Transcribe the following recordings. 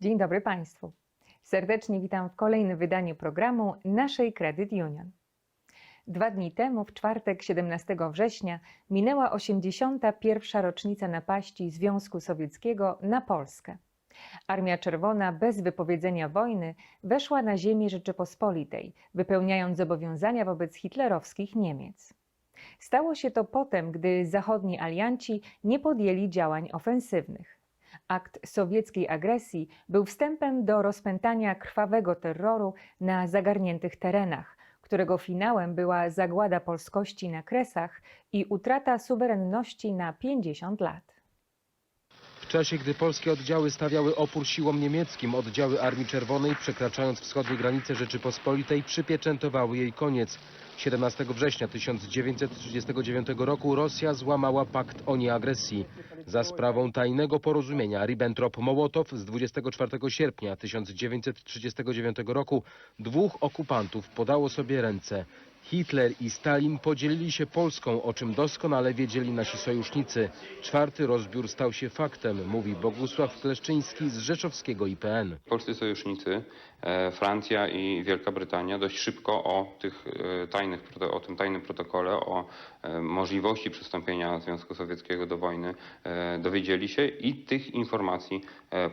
Dzień dobry Państwu. Serdecznie witam w kolejnym wydaniu programu naszej Credit Union. Dwa dni temu, w czwartek 17 września, minęła 81. rocznica napaści Związku Sowieckiego na Polskę. Armia Czerwona bez wypowiedzenia wojny weszła na ziemię Rzeczypospolitej, wypełniając zobowiązania wobec hitlerowskich Niemiec. Stało się to potem, gdy zachodni alianci nie podjęli działań ofensywnych. Akt sowieckiej agresji był wstępem do rozpętania krwawego terroru na zagarniętych terenach, którego finałem była zagłada polskości na Kresach i utrata suwerenności na 50 lat. W czasie, gdy polskie oddziały stawiały opór siłom niemieckim, oddziały Armii Czerwonej, przekraczając wschodnie granice Rzeczypospolitej, przypieczętowały jej koniec. 17 września 1939 roku Rosja złamała pakt o nieagresji. Za sprawą tajnego porozumienia Ribbentrop-Mołotow z 24 sierpnia 1939 roku dwóch okupantów podało sobie ręce. Hitler i Stalin podzielili się Polską, o czym doskonale wiedzieli nasi sojusznicy. Czwarty rozbiór stał się faktem, mówi Bogusław Kleszczyński z rzeszowskiego IPN. Polscy sojusznicy, e, Francja i Wielka Brytania dość szybko o, tych, e, tajnych, o tym tajnym protokole, o e, możliwości przystąpienia Związku Sowieckiego do wojny dowiedzieli się i tych informacji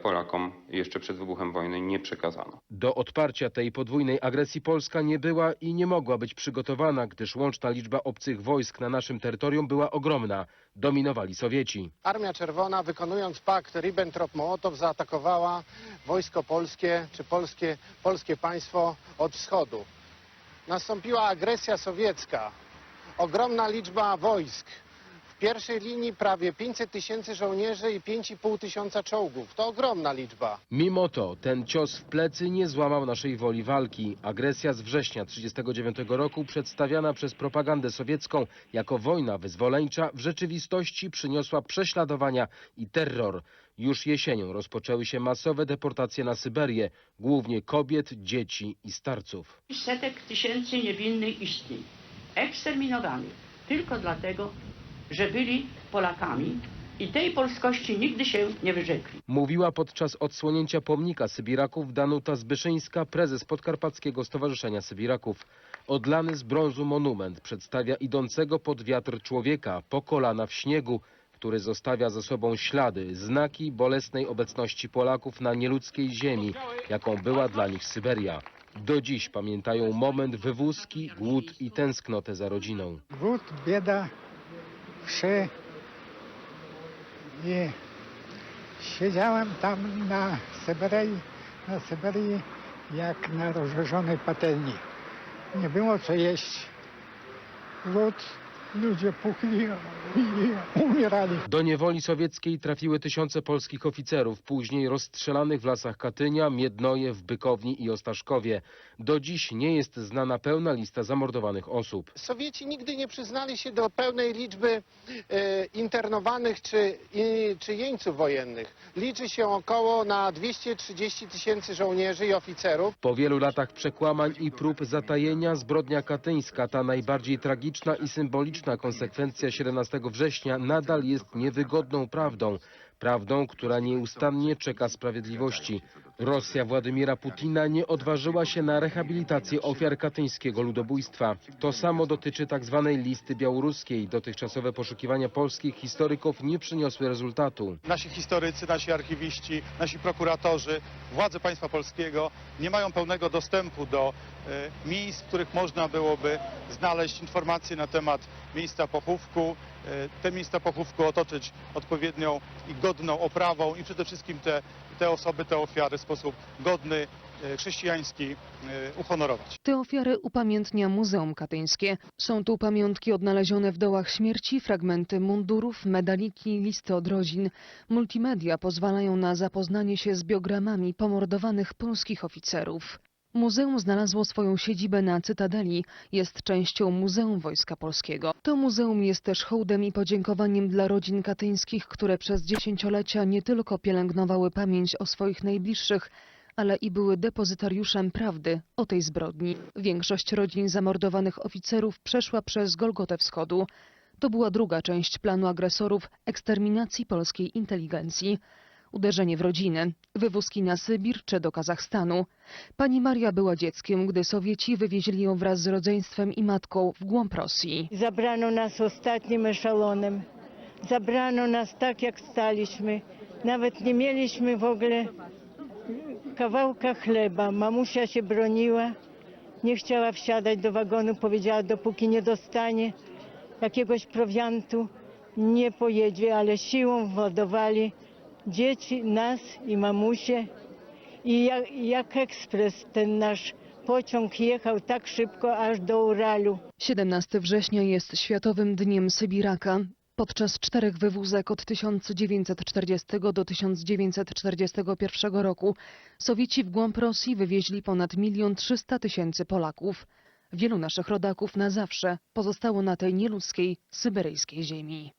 Polakom jeszcze przed wybuchem wojny nie przekazano. Do odparcia tej podwójnej agresji Polska nie była i nie mogła być przygotowana, gdyż łączna liczba obcych wojsk na naszym terytorium była ogromna. Dominowali Sowieci. Armia Czerwona, wykonując pakt Ribbentrop-Mołotow, zaatakowała wojsko polskie, czy polskie, polskie państwo od wschodu. Nastąpiła agresja sowiecka, ogromna liczba wojsk. W pierwszej linii prawie 500 tysięcy żołnierzy i 5,5 tysiąca czołgów. To ogromna liczba. Mimo to ten cios w plecy nie złamał naszej woli walki. Agresja z września 1939 roku, przedstawiana przez propagandę sowiecką jako wojna wyzwoleńcza, w rzeczywistości przyniosła prześladowania i terror. Już jesienią rozpoczęły się masowe deportacje na Syberię, głównie kobiet, dzieci i starców. setek tysięcy niewinnych istnień, eksterminowanych tylko dlatego, że byli Polakami i tej polskości nigdy się nie wyrzekli. Mówiła podczas odsłonięcia pomnika Sybiraków Danuta Zbyszyńska, prezes Podkarpackiego Stowarzyszenia Sybiraków. Odlany z brązu monument przedstawia idącego pod wiatr człowieka po kolana w śniegu, który zostawia za sobą ślady, znaki bolesnej obecności Polaków na nieludzkiej ziemi, jaką była dla nich Syberia. Do dziś pamiętają moment wywózki, głód i tęsknotę za rodziną. Głód, bieda, wszy. I siedziałem tam na Syberii, na Syberii jak na rozżarzonej patelni. Nie było co jeść. Głód, ludzie puchli i umierali. Do niewoli sowieckiej trafiły tysiące polskich oficerów, później rozstrzelanych w lasach Katynia, Miednoje, w Bykowni i Ostaszkowie. Do dziś nie jest znana pełna lista zamordowanych osób. Sowieci nigdy nie przyznali się do pełnej liczby e, internowanych czy, i, czy jeńców wojennych. Liczy się około na 230 tysięcy żołnierzy i oficerów. Po wielu latach przekłamań i prób zatajenia zbrodnia katyńska, ta najbardziej tragiczna i symboliczna konsekwencja 17 września nadal jest niewygodną prawdą. Prawdą, która nieustannie czeka sprawiedliwości. Rosja Władimira Putina nie odważyła się na rehabilitację ofiar katyńskiego ludobójstwa. To samo dotyczy tzw. listy białoruskiej. Dotychczasowe poszukiwania polskich historyków nie przyniosły rezultatu. nasi historycy, nasi archiwiści, nasi prokuratorzy, władze państwa polskiego nie mają pełnego dostępu do e, miejsc, w których można byłoby znaleźć informacje na temat miejsca pochówku, e, te miejsca pochówku otoczyć odpowiednią i godną oprawą i przede wszystkim te, te osoby, te ofiary sposób godny, e, chrześcijański e, uhonorować. Te ofiary upamiętnia Muzeum Katyńskie. Są tu pamiątki odnalezione w dołach śmierci, fragmenty mundurów, medaliki, listy od rodzin. Multimedia pozwalają na zapoznanie się z biogramami pomordowanych polskich oficerów. Muzeum znalazło swoją siedzibę na Cytadeli, jest częścią Muzeum Wojska Polskiego. To muzeum jest też hołdem i podziękowaniem dla rodzin katyńskich, które przez dziesięciolecia nie tylko pielęgnowały pamięć o swoich najbliższych, ale i były depozytariuszem prawdy o tej zbrodni. Większość rodzin zamordowanych oficerów przeszła przez Golgotę Wschodu. To była druga część planu agresorów eksterminacji polskiej inteligencji. Uderzenie w rodzinę, wywózki na Sybir czy do Kazachstanu. Pani Maria była dzieckiem, gdy Sowieci wywieźli ją wraz z rodzeństwem i matką w głąb Rosji. Zabrano nas ostatnim eszelonem. Zabrano nas tak, jak staliśmy. Nawet nie mieliśmy w ogóle kawałka chleba. Mamusia się broniła. Nie chciała wsiadać do wagonu. Powiedziała, dopóki nie dostanie jakiegoś prowiantu, nie pojedzie, ale siłą władowali dzieci, nas i mamusię. I jak, jak ekspres ten nasz pociąg jechał tak szybko aż do Uralu. 17 września jest Światowym Dniem Sybiraka. Podczas czterech wywózek od 1940 do 1941 roku Sowieci w głąb Rosji wywieźli ponad milion trzysta tysięcy Polaków. Wielu naszych rodaków na zawsze pozostało na tej nieludzkiej, syberyjskiej ziemi.